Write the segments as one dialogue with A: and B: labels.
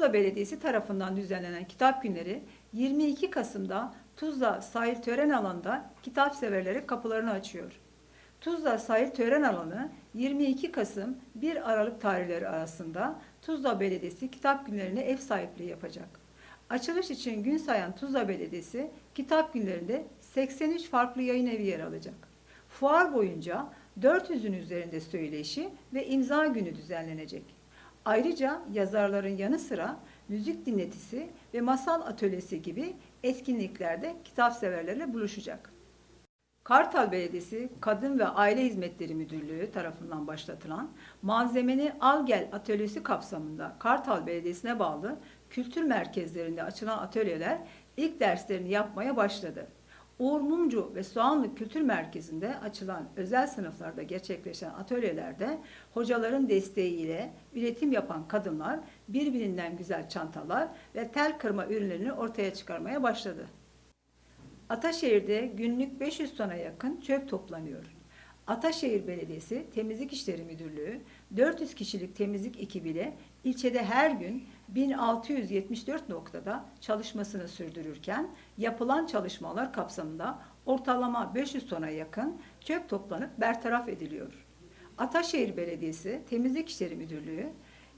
A: Tuzla Belediyesi tarafından düzenlenen kitap günleri 22 Kasım'da Tuzla Sahil Tören Alanı'nda kitap severlere kapılarını açıyor. Tuzla Sahil Tören Alanı 22 Kasım 1 Aralık tarihleri arasında Tuzla Belediyesi kitap günlerine ev sahipliği yapacak. Açılış için gün sayan Tuzla Belediyesi kitap günlerinde 83 farklı yayın evi yer alacak. Fuar boyunca 400'ün üzerinde söyleşi ve imza günü düzenlenecek. Ayrıca yazarların yanı sıra müzik dinletisi ve masal atölyesi gibi etkinliklerde kitap severlerle buluşacak. Kartal Belediyesi Kadın ve Aile Hizmetleri Müdürlüğü tarafından başlatılan Malzemeni Al Gel atölyesi kapsamında Kartal Belediyesi'ne bağlı kültür merkezlerinde açılan atölyeler ilk derslerini yapmaya başladı. Uğur Mumcu ve Soğanlı Kültür Merkezi'nde açılan özel sınıflarda gerçekleşen atölyelerde hocaların desteğiyle üretim yapan kadınlar birbirinden güzel çantalar ve tel kırma ürünlerini ortaya çıkarmaya başladı. Ataşehir'de günlük 500 tona yakın çöp toplanıyor. Ataşehir Belediyesi Temizlik İşleri Müdürlüğü 400 kişilik temizlik ekibiyle ilçede her gün 1674 noktada çalışmasını sürdürürken yapılan çalışmalar kapsamında ortalama 500 tona yakın çöp toplanıp bertaraf ediliyor. Ataşehir Belediyesi Temizlik İşleri Müdürlüğü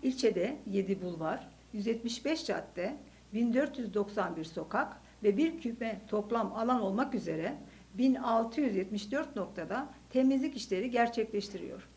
A: ilçede 7 bulvar, 175 cadde, 1491 sokak ve bir küme toplam alan olmak üzere 1674 noktada temizlik işleri gerçekleştiriyor.